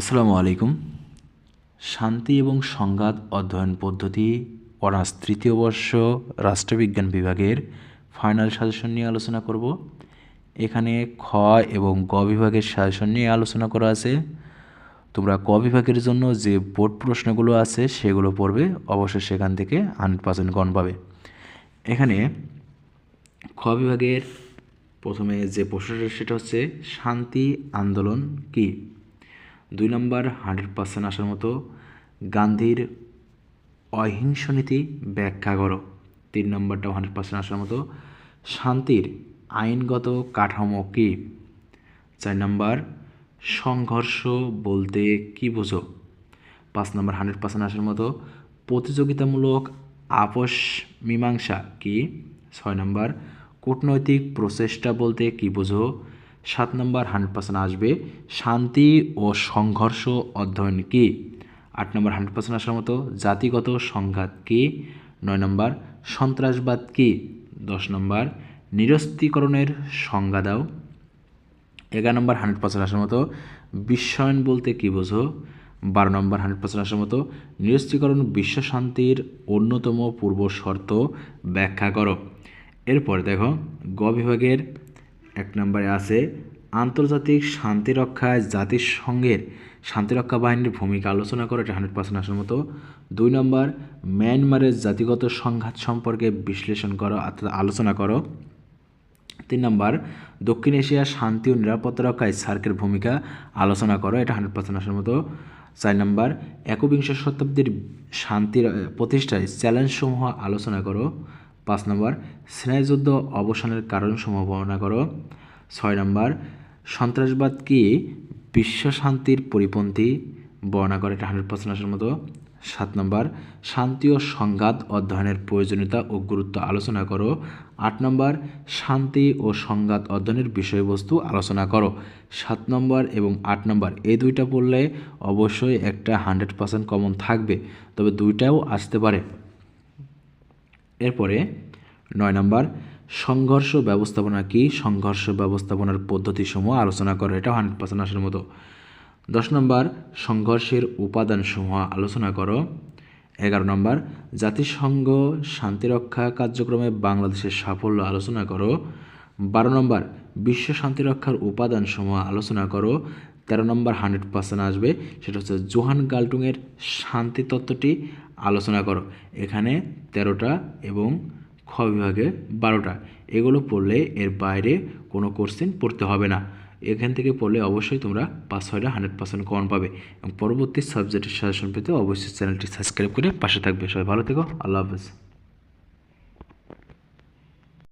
আসসালামু আলাইকুম। শান্তি এবং সংঘাত অধ্যয়ন পদ্ধতি অনার্স তৃতীয় বর্ষ রাষ্ট্রবিজ্ঞান বিভাগের ফাইনাল সাজেশন নিয়ে আলোচনা করব। এখানে খ এবং গ বিভাগের সাজেশন নিয়ে আলোচনা করা আছে। তোমরা ক বিভাগের জন্য যে বোর্ড প্রশ্নগুলো আছে সেগুলো পড়বে, অবশ্যই সেখান থেকে হান্ড্রেড পার্সেন্ট গণ পাবে। এখানে খ বিভাগের প্রথমে যে প্রশ্নটা সেটা হচ্ছে, শান্তি আন্দোলন কী? দুই নম্বর, হান্ড্রেড পার্সেন্ট আসার মতো গান্ধীর অহিংস নীতি ব্যাখ্যা করো। তিন নম্বরটাও হান্ড্রেড পার্সেন্ট আসার মতো শান্তির আইনগত কাঠামো কী? চার নম্বর, সংঘর্ষ বলতে কি বোঝো? পাঁচ নম্বর, হান্ড্রেড পার্সেন্ট আসার মতো প্রতিযোগিতামূলক আপোষ মীমাংসা কি? ছয় নম্বর, কূটনৈতিক প্রচেষ্টা বলতে কি বোঝো? সাত নম্বর হান্ড্রেড পার্সেন্ট আসবে শান্তি ও সংঘর্ষ অধ্যয়ন কি? আট নম্বর হান্ড্রেড পার্সেন্ট আসার মতো জাতিগত সংঘাত কি? নয় নম্বর সন্ত্রাসবাদ কি? দশ নম্বর নিরস্ত্রীকরণের সংজ্ঞা দাও। এগারো নম্বর হান্ড্রেড পার্সেন্ট আসার মতো বিশ্বায়ন বলতে কী বোঝো? বারো নম্বর হান্ড্রেড পার্সেন্ট আসার মতো নিরস্ত্রীকরণ বিশ্ব শান্তির অন্যতম পূর্ব শর্ত ব্যাখ্যা করো। এরপর দেখো গ বিভাগের এক নম্বরে আছে, আন্তর্জাতিক শান্তি রক্ষায় জাতিসংঘের শান্তিরক্ষা বাহিনীর ভূমিকা আলোচনা করো, এটা হান্ড্রেড পার্সেন্ট আসার মতো। দুই নম্বর, মিয়ানমারের জাতিগত সংঘাত সম্পর্কে বিশ্লেষণ করো, অর্থাৎ আলোচনা করো। তিন নম্বর, দক্ষিণ এশিয়ার শান্তি ও নিরাপত্তা রক্ষায় সার্কের ভূমিকা আলোচনা করো, এটা হান্ড্রেড পার্সেন্ট আসার মতো। চার নম্বর, একবিংশ শতাব্দীর শান্তির প্রতিষ্ঠায় চ্যালেঞ্জসমূহ আলোচনা করো। পাঁচ নম্বর স্নায়ুযুদ্ধ অবসানের কারণসমূহ বর্ণনা করো। ছয় নম্বর, সন্ত্রাসবাদ কি বিশ্ব শান্তির পরিপন্থী? বর্ণনা করে এটা হান্ড্রেড পার্সেন্ট আসার মতো। সাত নম্বর, শান্তি ও সংঘাত অধ্যয়নের প্রয়োজনীয়তা ও গুরুত্ব আলোচনা করো। আট নম্বর, শান্তি ও সংঘাত অধ্যয়নের বিষয়বস্তু আলোচনা করো। সাত নম্বর এবং আট নম্বর, এই দুইটা পড়লে অবশ্যই একটা হান্ড্রেড পার্সেন্ট কমন থাকবে, তবে দুইটাও আসতে পারে। এরপরে নয় নম্বর, সংঘর্ষ ব্যবস্থাপনা কি? সংঘর্ষ ব্যবস্থাপনার পদ্ধতিসমূহ আলোচনা করো, এটা হান্ড্রেড পার্সেন্ট আসার মতো। দশ নম্বর, সংঘর্ষের উপাদানসমূহ আলোচনা করো। এগারো নম্বর, জাতিসংঘ শান্তিরক্ষা কার্যক্রমে বাংলাদেশের সাফল্য আলোচনা করো। বারো নম্বর, বিশ্ব শান্তিরক্ষার উপাদানসমূহ আলোচনা করো। তেরো নম্বর হান্ড্রেড পার্সেন্ট আসবে, সেটা হচ্ছে জোহান গাল্টুংয়ের শান্তি তত্ত্বটি আলোচনা করো। এখানে তেরোটা এবং খ বিভাগে বারোটা। এগুলো পড়লে এর বাইরে কোনো কোশ্চেন পড়তে হবে না। এখান থেকে পড়লে অবশ্যই তোমরা পাঁচ ছয়টা হান্ড্রেড পার্সেন্ট কমন পাবে। এবং পরবর্তী সাবজেক্টের সাজেশন পেতে অবশ্যই চ্যানেলটি সাবস্ক্রাইব করে পাশে থাকবে। সবাই ভালো থেকো। আল্লাহ হাফেজ।